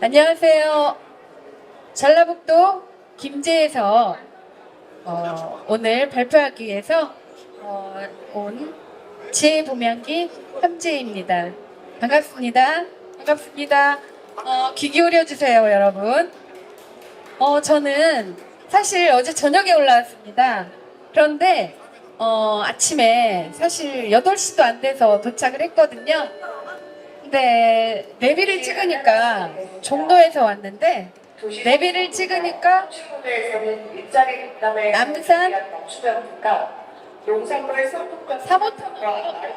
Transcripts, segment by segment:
안녕하세요. 전라북도 김제에서 어, 오늘 발표하기 위해서 어, 온 지혜보명기 함재입니다. 반갑습니다. 반갑습니다. 어, 귀 기울여 주세요, 여러분. 어, 저는 사실 어제 저녁에 올라왔습니다. 그런데 어, 아침에 사실 8시도 안 돼서 도착을 했거든요. 근데 내비를 찍으니까 종로에서 왔는데 내비를 찍으니까 남산 사모터널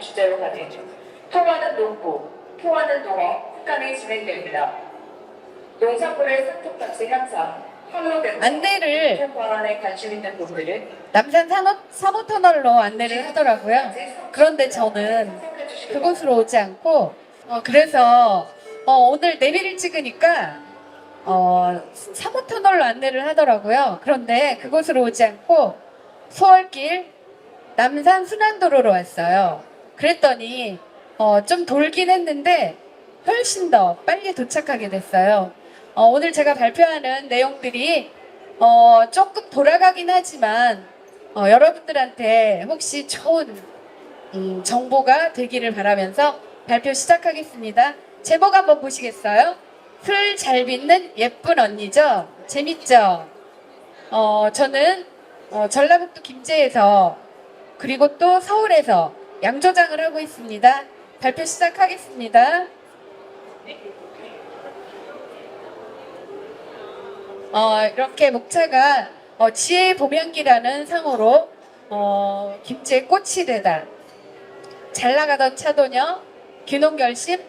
주제로 가진 통하는 농부, 포하는 농업 특강이 진행됩니다. 농산물의 상품값의 향상, 향후 안내를 남산 산업, 사모터널로 안내를 하더라고요. 그런데 저는 그곳으로 오지 않고 어, 그래서 어, 오늘 내비를 찍으니까 어, 사모터널로 안내를 하더라고요. 그런데 그곳으로 오지 않고 수월길 남산 순환도로로 왔어요. 그랬더니 어, 좀 돌긴 했는데 훨씬 더 빨리 도착하게 됐어요. 어, 오늘 제가 발표하는 내용들이 어, 조금 돌아가긴 하지만 어, 여러분들한테 혹시 좋은 음, 정보가 되기를 바라면서 발표 시작하겠습니다. 제목 한번 보시겠어요? 풀 잘 빚는 예쁜 언니죠? 재밌죠? 어, 저는 어, 전라북도 김제에서 그리고 또 서울에서 양조장을 하고 있습니다. 발표 시작하겠습니다. 어, 이렇게 목차가 어, 지혜의 보명기라는 상호로 어, 김제의 꽃이 되다. 잘 나가던 차도녀, 귀농 결심,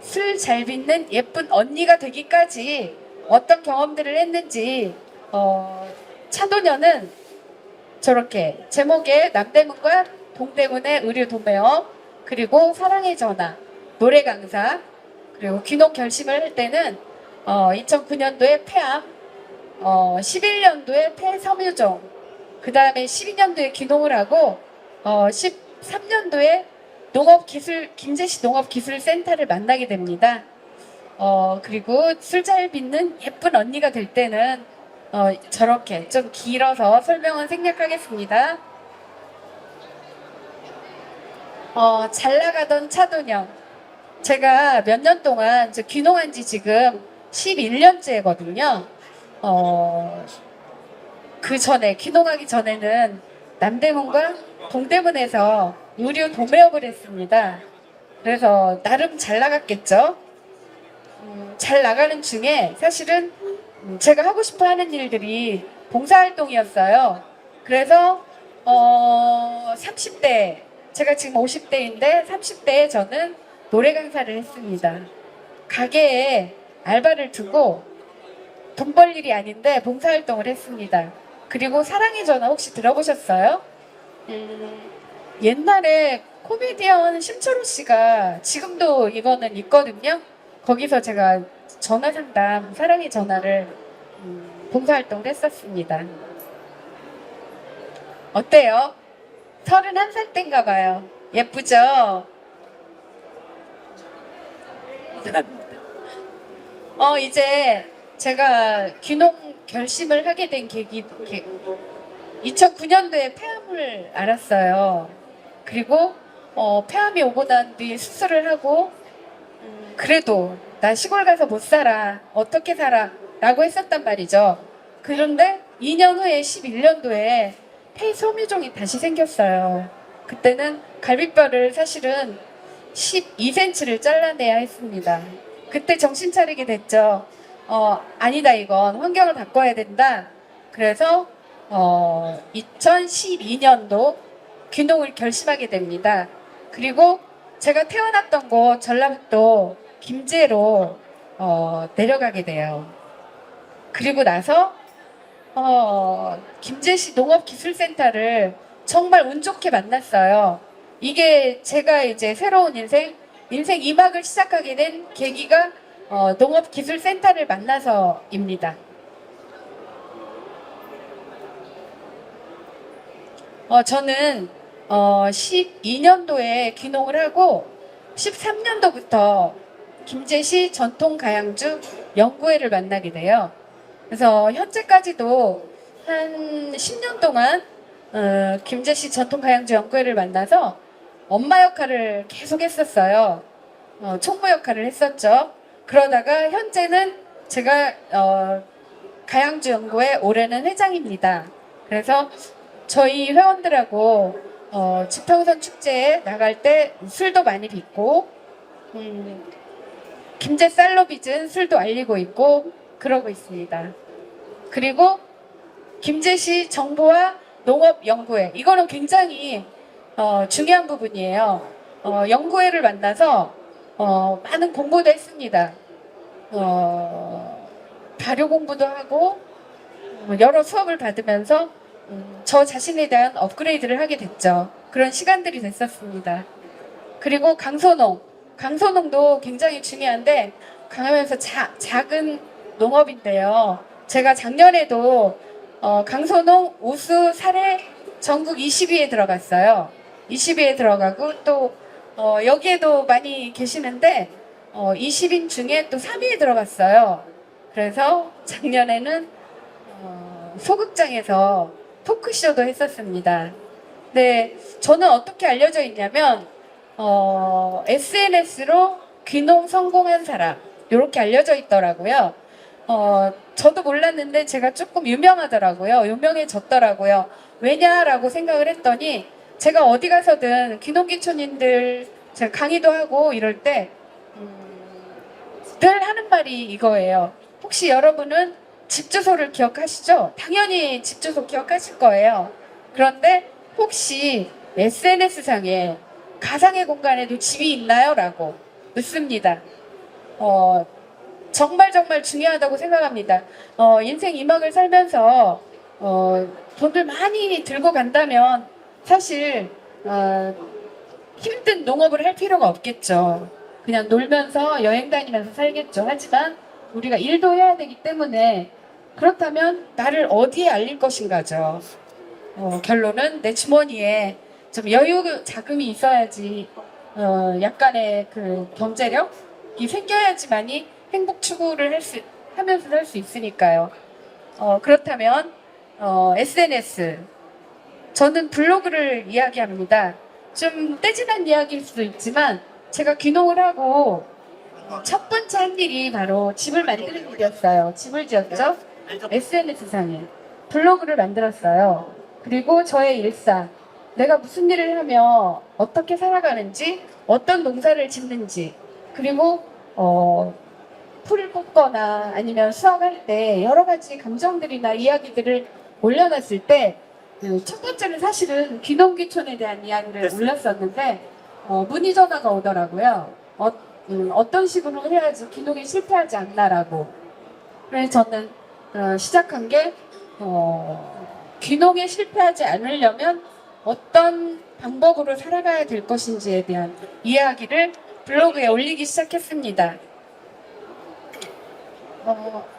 술 잘 빚는 예쁜 언니가 되기까지 어떤 경험들을 했는지 어, 차도녀는 저렇게 제목에 남대문과 동대문의 의류 도매업 그리고 사랑의 전화, 노래 강사 그리고 귀농 결심을 할 때는 어, 2009년도에 폐암, 어, 11년도에 폐섬유종, 그 다음에 12년도에 귀농을 하고 어, 13년도에 농업기술 김제시 농업기술센터를 만나게 됩니다. 어, 그리고 술잘 빚는 예쁜 언니가 될 때는 어, 저렇게 좀 길어서 설명은 생략하겠습니다. 어, 잘 나가던 차도녀. 제가 몇 년 동안 저 귀농한 지 지금 11년째거든요. 어, 그 전에, 귀농하기 전에는 남대문과 동대문에서 의류 도매업을 했습니다. 그래서 나름 잘 나갔겠죠. 음, 잘 나가는 중에 사실은 음, 제가 하고 싶어 하는 일들이 봉사활동이었어요. 그래서 어, 30대, 제가 지금 50대인데 30대에 저는 노래 강사를 했습니다. 가게에 알바를 두고 돈 벌 일이 아닌데 봉사활동을 했습니다. 그리고 사랑의 전화 혹시 들어보셨어요? 음, 옛날에 코미디언 심철호 씨가 지금도 이거는 있거든요. 거기서 제가 전화 상담, 사랑의 전화를 음, 봉사활동을 했었습니다. 어때요? 31살 땐가 봐요. 예쁘죠? 어, 이제 제가 귀농 결심을 하게 된 계기, 계 2009년도에 폐암을 알았어요. 그리고 어, 폐암이 오고 난뒤 수술을 하고 음, 그래도 나 시골 가서 못 살아 어떻게 살아 라고 했었단 말이죠. 그런데 2년 후에 11년도에 폐소미종이 다시 생겼어요. 그때는 갈비뼈를 사실은 12cm를 잘라내야 했습니다. 그때 정신 차리게 됐죠. 어, 아니다 이건 환경을 바꿔야 된다. 그래서 어, 2012년도 귀농을 결심하게 됩니다. 그리고 제가 태어났던 곳 전라북도 김제로 어, 내려가게 돼요. 그리고 나서 어, 김제시 농업기술센터를 정말 운 좋게 만났어요. 이게 제가 이제 새로운 인생, 인생 2막을 시작하게 된 계기가 어, 농업기술센터를 만나서입니다. 어, 저는 어, 12년도에 귀농을 하고 13년도부터 김제시 전통가양주 연구회를 만나게 돼요. 그래서 현재까지도 한 10년 동안 어, 김제시 전통가양주 연구회를 만나서 엄마 역할을 계속 했었어요. 어, 총무 역할을 했었죠. 그러다가 현재는 제가 어, 가양주 연구회 올해는 회장입니다. 그래서 저희 회원들하고 어, 지평선 축제에 나갈 때 술도 많이 빚고 음, 김제 쌀로 빚은 술도 알리고 있고 그러고 있습니다. 그리고 김제시 정보와 농업연구회 이거는 굉장히 어, 중요한 부분이에요. 어, 연구회를 만나서 어, 많은 공부도 했습니다. 어, 발효 공부도 하고 어, 여러 수업을 받으면서 음, 저 자신에 대한 업그레이드를 하게 됐죠. 그런 시간들이 됐었습니다. 그리고 강소농, 강소농도 굉장히 중요한데 강하면서 자, 작은 농업인데요. 제가 작년에도 어, 강소농 우수 사례 전국 20위에 들어갔어요. 20위에 들어가고 또 어, 여기에도 많이 계시는데 어, 20인 중에 또 3위에 들어갔어요. 그래서 작년에는 어, 소극장에서 토크쇼도 했었습니다. 네, 저는 어떻게 알려져 있냐면 어, SNS로 귀농 성공한 사람 이렇게 알려져 있더라고요. 어, 저도 몰랐는데 제가 조금 유명하더라고요. 유명해졌더라고요. 왜냐라고 생각을 했더니 제가 어디 가서든 귀농귀촌인들 강의도 하고 이럴 때 음, 늘 하는 말이 이거예요. 혹시 여러분은 집 주소를 기억하시죠? 당연히 집 주소 기억하실 거예요. 그런데 혹시 SNS상에 가상의 공간에도 집이 있나요? 라고 묻습니다. 어, 정말 정말 중요하다고 생각합니다. 어, 인생 이막을 살면서 어, 돈을 많이 들고 간다면 사실 어, 힘든 농업을 할 필요가 없겠죠. 그냥 놀면서 여행 다니면서 살겠죠. 하지만 우리가 일도 해야 되기 때문에 그렇다면 나를 어디에 알릴 것인가죠. 어, 결론은 내 주머니에 좀 여유 자금이 있어야지 어, 약간의 그 경제력이 생겨야지만이 행복 추구를 할 수, 하면서 살 수 있으니까요. 어, 그렇다면 어, SNS 저는 블로그를 이야기합니다. 좀 떼진한 이야기일 수도 있지만 제가 귀농을 하고 첫 번째 한 일이 바로 집을 만드는 일이었어요. 집을 지었죠. SNS상에 블로그를 만들었어요. 그리고 저의 일상, 내가 무슨 일을 하며 어떻게 살아가는지, 어떤 농사를 짓는지, 그리고 어, 풀을 뽑거나 아니면 수확할 때 여러 가지 감정들이나 이야기들을 올려놨을 때 그 첫 번째는 사실은 귀농귀촌에 대한 이야기를 올렸었는데 어, 문의 전화가 오더라고요. 어, 음, 어떤 식으로 해야지 귀농이 실패하지 않나라고. 그래서 저는 어, 시작한 게 어, 귀농에 실패하지 않으려면 어떤 방법으로 살아가야 될 것인지에 대한 이야기를 블로그에 올리기 시작했습니다. 어,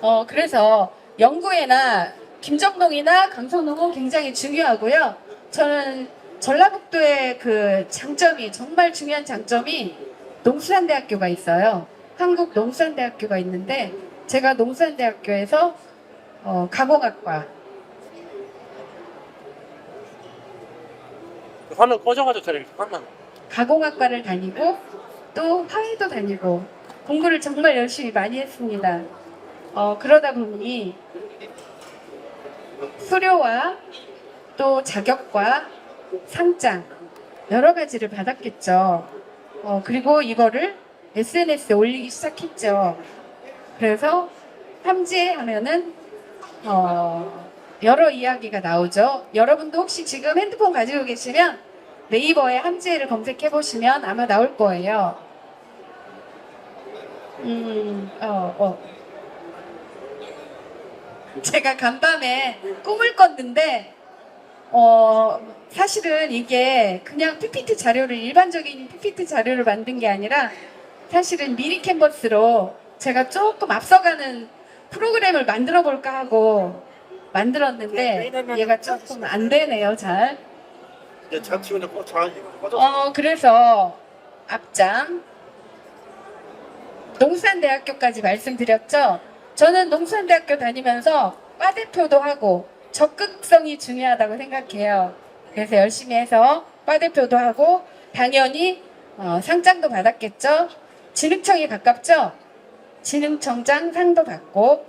어, 그래서 영구회나 김정동이나 강성동은 굉장히 중요하고요. 저는 전라북도의 그 장점이 정말 중요한 장점이 농수산대학교가 있어요. 한국 농수산대학교가 있는데 제가 농수산대학교에서 어, 가공학과 화면 꺼져가지고 저렇게 화면 가공학과를 다니고 또 화해도 다니고 공부를 정말 열심히 많이 했습니다. 어, 그러다 보니 수료와 또 자격과 상장 여러 가지를 받았겠죠. 어, 그리고 이거를 SNS에 올리기 시작했죠. 그래서 함지에 하면은 어, 여러 이야기가 나오죠. 여러분도 혹시 지금 핸드폰 가지고 계시면 네이버에 함지혜를 검색해 보시면 아마 나올 거예요. 음, 어, 어. 제가 간밤에 꿈을 꿨는데, 어, 사실은 이게 그냥 PPT 자료를, 일반적인 PPT 자료를 만든 게 아니라, 사실은 미리 캔버스로 제가 조금 앞서가는 프로그램을 만들어 볼까 하고 만들었는데, 얘가 조금 안 되네요, 잘. 어, 그래서 앞장 농수산대학교까지 말씀드렸죠. 저는 농수산대학교 다니면서 과대표도 하고 적극성이 중요하다고 생각해요. 그래서 열심히 해서 과대표도 하고 당연히 어, 상장도 받았겠죠. 진흥청이 가깝죠. 진흥청장 상도 받고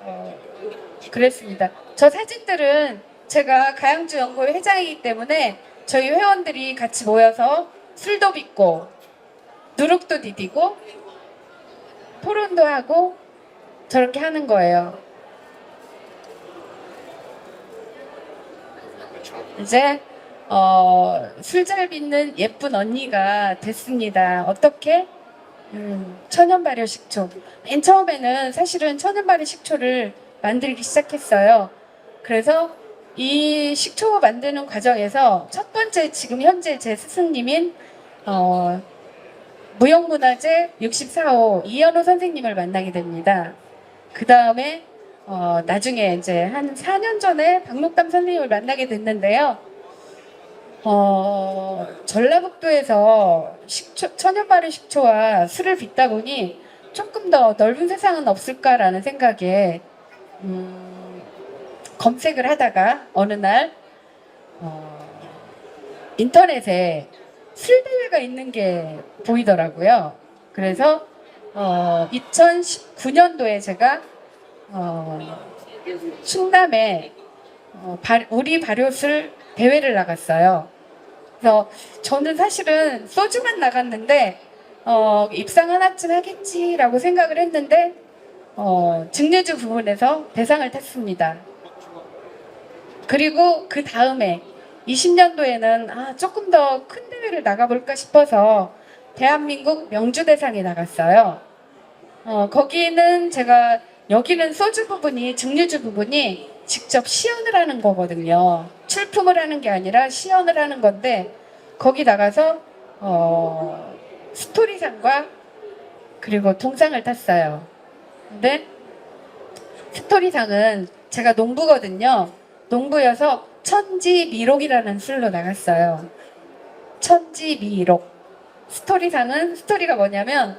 어, 그랬습니다. 저 사진들은 제가 가양주 연구회 회장이기 때문에 저희 회원들이 같이 모여서 술도 빚고 누룩도 디디고 토론도 하고 저렇게 하는 거예요. 이제 어, 술잘 빚는 예쁜 언니가 됐습니다. 어떻게? 음, 천연 발효 식초. 맨 처음에는 사실은 천연 발효 식초를 만들기 시작했어요. 그래서 이 식초 만드는 과정에서 첫 번째 지금 현재 제 스승님인 어, 무형문화재 64호 이현호 선생님을 만나게 됩니다. 그 다음에 어, 나중에 이제 한 4년 전에 박록담 선생님을 만나게 됐는데요. 어, 전라북도에서 식초, 천연발효 식초와 술을 빚다 보니 조금 더 넓은 세상은 없을까라는 생각에 음, 검색을 하다가 어느 날 어, 인터넷에 술 대회가 있는 게 보이더라고요. 그래서 어, 2019년도에 제가 어, 충남에 어, 발- 우리 발효술 대회를 나갔어요. 그래서 저는 사실은 소주만 나갔는데 어, 입상 하나쯤 하겠지라고 생각을 했는데 어, 증류주 부분에서 대상을 탔습니다. 그리고 그 다음에 20년도에는 아, 조금 더 큰 대회를 나가볼까 싶어서 대한민국 명주대상에 나갔어요. 어, 거기는 제가 여기는 소주 부분이 증류주 부분이 직접 시연을 하는 거거든요. 출품을 하는 게 아니라 시연을 하는 건데 거기 나가서 어, 스토리상과 그리고 동상을 탔어요. 근데 스토리상은 제가 농부거든요. 농부여서 천지미록이라는 술로 나갔어요. 천지미록. 스토리상은 스토리가 뭐냐면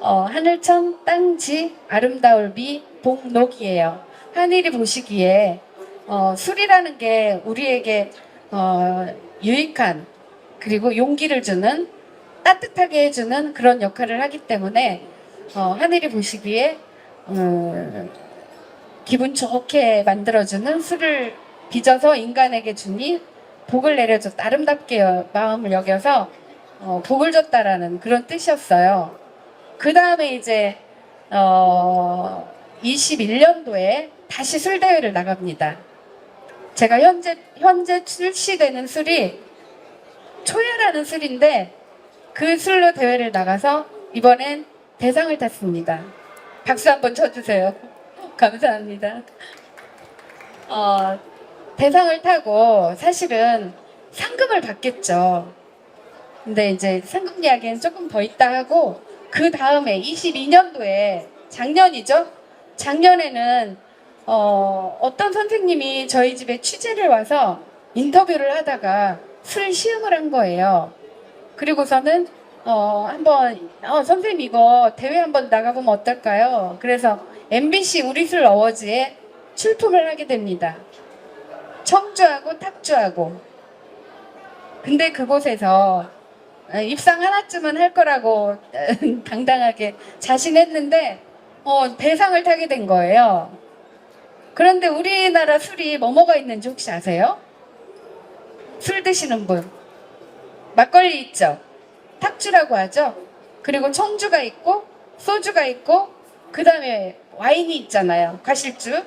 어, 하늘천 땅지 아름다울 비 복록이에요. 하늘이 보시기에 어, 술이라는 게 우리에게 어, 유익한 그리고 용기를 주는 따뜻하게 해주는 그런 역할을 하기 때문에 어, 하늘이 보시기에 음, 기분 좋게 만들어주는 술을 빚어서 인간에게 주니 복을 내려줬다 아름답게 여- 마음을 여겨서 어, 복을 줬다라는 그런 뜻이었어요. 그 다음에 이제 어, 21년도에 다시 술 대회를 나갑니다. 제가 현재 현재 출시되는 술이 초야라는 술인데 그 술로 대회를 나가서 이번엔 대상을 탔습니다. 박수 한번 쳐주세요. 감사합니다. 어, 대상을 타고 사실은 상금을 받겠죠. 근데 이제 상금 이야기는 조금 더 있다 하고 그 다음에 22년도에 작년이죠. 작년에는 어, 어떤 선생님이 저희 집에 취재를 와서 인터뷰를 하다가 술 시음을 한 거예요. 그리고서는 어, 한번 어, 선생님 이거 대회 한번 나가보면 어떨까요? 그래서 MBC 우리 술 어워즈에 출품을 하게 됩니다. 청주하고 탁주하고. 근데 그곳에서 어, 입상 하나쯤은 할 거라고 당당하게 자신했는데 어, 대상을 타게 된 거예요. 그런데 우리나라 술이 뭐뭐가 있는지 혹시 아세요? 술 드시는 분. 막걸리 있죠? 탁주라고 하죠? 그리고 청주가 있고, 소주가 있고, 그 다음에 와인이 있잖아요. 과실주.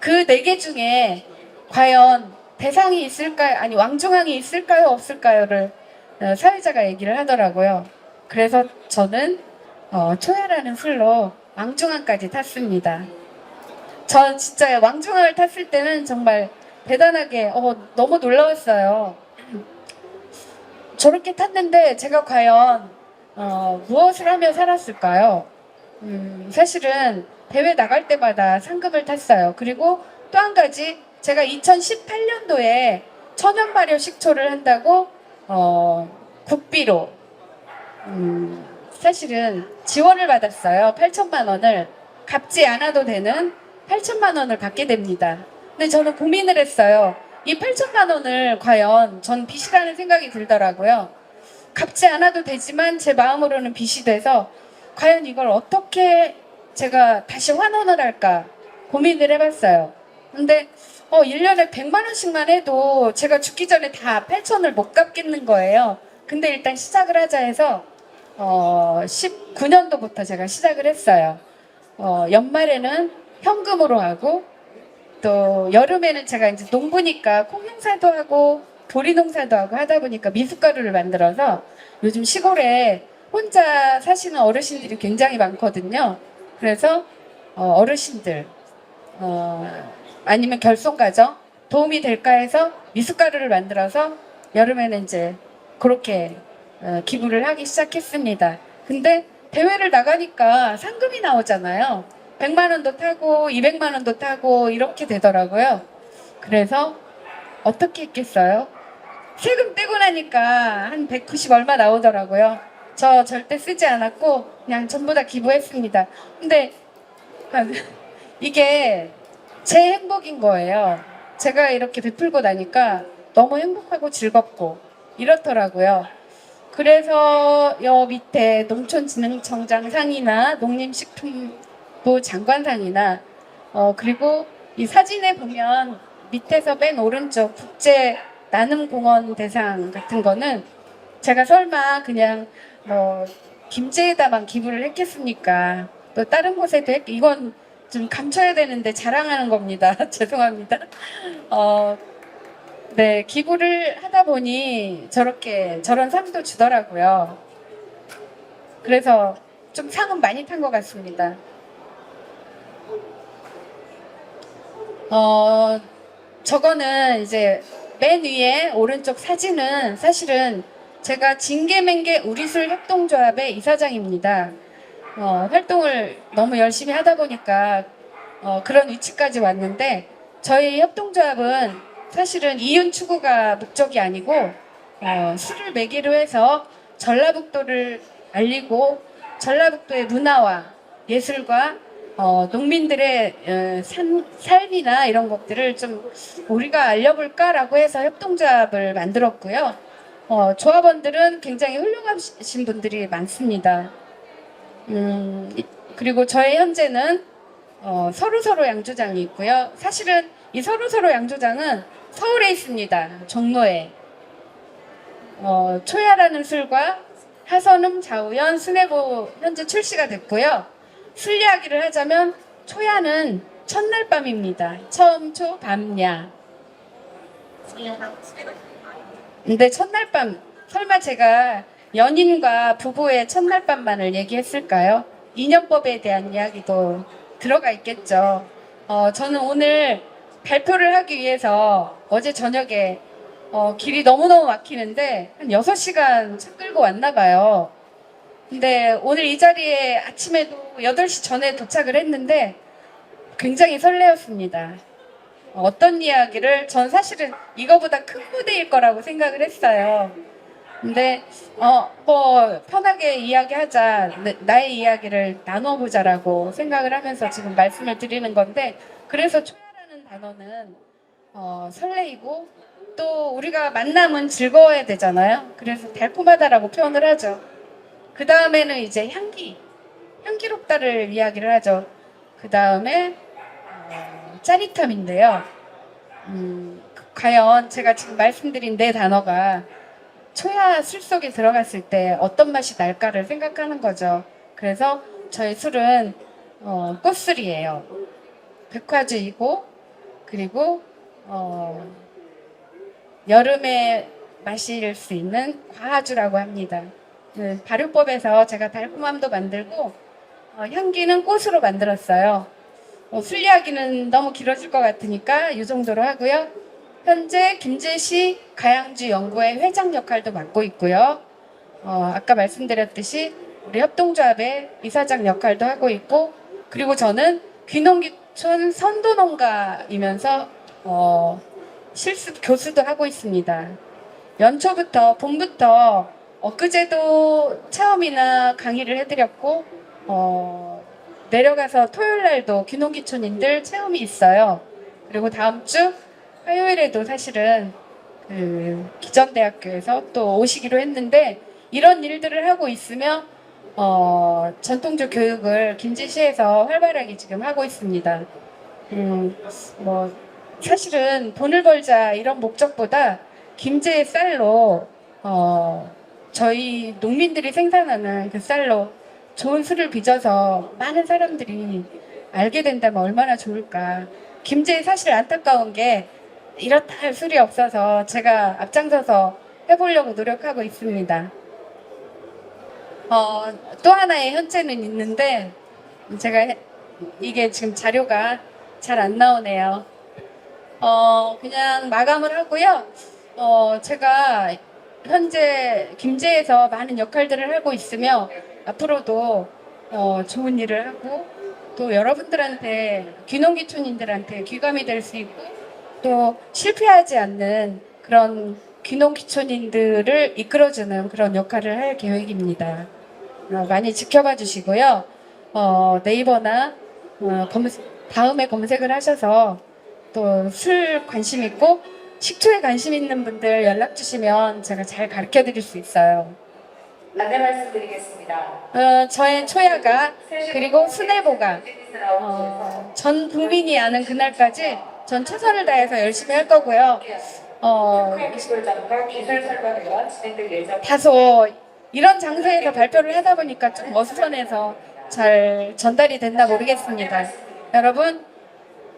그 네 개 중에 과연 대상이 있을까요? 아니, 왕중왕이 있을까요? 없을까요?를 어, 사회자가 얘기를 하더라고요. 그래서 저는 어, 초야라는 술로 왕중왕까지 탔습니다. 전 진짜 왕중왕을 탔을 때는 정말 대단하게 어, 너무 놀라웠어요. 저렇게 탔는데 제가 과연 어, 무엇을 하며 살았을까요? 음, 사실은 대회 나갈 때마다 상금을 탔어요. 그리고 또 한 가지 제가 2018년도에 천연 발효 식초를 한다고 어, 국비로 음, 사실은 지원을 받았어요. 8천만 원을 갚지 않아도 되는 8천만 원을 받게 됩니다. 근데 저는 고민을 했어요. 이 8천만 원을 과연 전 빚이라는 생각이 들더라고요. 갚지 않아도 되지만 제 마음으로는 빚이 돼서 과연 이걸 어떻게 제가 다시 환원을 할까 고민을 해봤어요. 근데 어 1년에 100만 원씩만 해도 제가 죽기 전에 다 8천을 못 갚겠는 거예요. 근데 일단 시작을 하자 해서 어 19년도부터 제가 시작을 했어요. 어 연말에는 현금으로 하고 또 여름에는 제가 이제 농부니까 콩 농사도 하고 보리 농사도 하고 하다 보니까 미숫가루를 만들어서 요즘 시골에 혼자 사시는 어르신들이 굉장히 많거든요. 그래서 어, 어르신들 어, 아니면 결손가정 도움이 될까 해서 미숫가루를 만들어서 여름에는 이제 그렇게 어, 기부를 하기 시작했습니다. 근데 대회를 나가니까 상금이 나오잖아요. 100만 원도 타고 200만 원도 타고 이렇게 되더라고요. 그래서 어떻게 했겠어요? 세금 떼고 나니까 한 190 얼마 나오더라고요. 저 절대 쓰지 않았고 그냥 전부 다 기부했습니다. 근데 이게 제 행복인 거예요. 제가 이렇게 베풀고 나니까 너무 행복하고 즐겁고 이렇더라고요. 그래서 여 밑에 농촌진흥청장상이나 농림식품부 장관상이나 어 그리고 이 사진에 보면 밑에서 맨 오른쪽 국제 나눔공원 대상 같은 거는 제가 설마 그냥 뭐 김제에다만 기부를 했겠습니까? 또 다른 곳에도 했, 이건 좀 감춰야 되는데 자랑하는 겁니다. 죄송합니다. 어, 네, 기부를 하다 보니 저렇게 저런 상도 주더라고요. 그래서 좀 상은 많이 탄 것 같습니다. 어, 저거는 이제 맨 위에 오른쪽 사진은 사실은 제가 징계맹계 우리술 협동조합의 이사장입니다. 어, 활동을 너무 열심히 하다 보니까 어, 그런 위치까지 왔는데 저희 협동조합은 사실은 이윤 추구가 목적이 아니고 어, 술을 매개로 해서 전라북도를 알리고 전라북도의 문화와 예술과 어, 농민들의 어, 산, 삶이나 이런 것들을 좀 우리가 알려볼까라고 해서 협동조합을 만들었고요. 어, 조합원들은 굉장히 훌륭하신 분들이 많습니다. 음, 이- 그리고 저의 현재는 어, 서로서로 양조장이 있고요. 사실은 이 서로서로 양조장은 서울에 있습니다. 종로에. 어, 초야라는 술과 하선음, 좌우연, 순회보 현재 출시가 됐고요. 술 이야기를 하자면 초야는 첫날 밤입니다. 처음 초 밤야. 근데 첫날 밤 설마 제가 연인과 부부의 첫날 밤만을 얘기했을까요? 인연법에 대한 이야기도 들어가 있겠죠. 어, 저는 오늘 발표를 하기 위해서 어제 저녁에 어, 길이 너무너무 막히는데 한 6시간 차 끌고 왔나 봐요. 근데 오늘 이 자리에 아침에도 8시 전에 도착을 했는데 굉장히 설레었습니다. 어떤 이야기를 전 사실은 이거보다 큰 무대일 거라고 생각을 했어요. 근데 어뭐 편하게 이야기하자 내- 나의 이야기를 나눠보자라고 생각을 하면서 지금 말씀을 드리는 건데 그래서 초야라는 단어는 어, 설레이고 또 우리가 만남은 즐거워야 되잖아요. 그래서 달콤하다라고 표현을 하죠. 그 다음에는 이제 향기, 향기롭다를 이야기를 하죠. 그 다음에 어, 짜릿함인데요. 음, 과연 제가 지금 말씀드린 네 단어가 초야 술 속에 들어갔을 때 어떤 맛이 날까를 생각하는 거죠. 그래서 저희 술은 어, 꽃술이에요. 백화주이고 그리고 어, 여름에 마실 수 있는 과화주라고 합니다. 그 발효법에서 제가 달콤함도 만들고 어, 향기는 꽃으로 만들었어요. 어, 술 이야기는 너무 길어질 것 같으니까 이 정도로 하고요. 현재 김제시 가양주 연구회 회장 역할도 맡고 있고요. 어, 아까 말씀드렸듯이 우리 협동조합의 이사장 역할도 하고 있고 그리고 저는 귀농귀촌 선도농가이면서 어, 실습 교수도 하고 있습니다. 연초부터 봄부터 엊그제도 체험이나 강의를 해드렸고 어, 내려가서 토요일 날도 귀농귀촌인들 체험이 있어요. 그리고 다음 주 화요일에도 사실은 그 기전대학교에서 또 오시기로 했는데 이런 일들을 하고 있으며 어, 전통적 교육을 김제시에서 활발하게 지금 하고 있습니다. 음, 뭐 사실은 돈을 벌자 이런 목적보다 김제의 쌀로 어, 저희 농민들이 생산하는 그 쌀로 좋은 술을 빚어서 많은 사람들이 알게 된다면 얼마나 좋을까. 김제에 사실 안타까운 게 이렇다 할 술이 없어서 제가 앞장서서 해보려고 노력하고 있습니다. 어, 또 하나의 현재는 있는데 제가 해- 이게 지금 자료가 잘 안 나오네요. 어, 그냥 마감을 하고요. 어, 제가 현재 김제에서 많은 역할들을 하고 있으며 앞으로도 어, 좋은 일을 하고 또 여러분들한테 귀농귀촌인들한테 귀감이 될 수 있고 또 실패하지 않는 그런 귀농 귀촌인들을 이끌어주는 그런 역할을 할 계획입니다. 어, 많이 지켜봐 주시고요. 어, 네이버나 어, 검색, 다음에 검색을 하셔서 또 술 관심 있고 식초에 관심 있는 분들 연락 주시면 제가 잘 가르쳐 드릴 수 있어요. 안내 말씀드리겠습니다. 어, 저의 초야가 그리고 순애보가 어, 전 국민이 아는 그날까지 전 최선을 다해서 열심히 할 거고요. 어. 다소 이런 장소에서 발표를 하다 보니까 좀 어수선해서 잘 전달이 됐나 모르겠습니다. 여러분,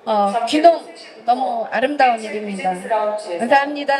어, 귀농 너무 아름다운 일입니다. 감사합니다.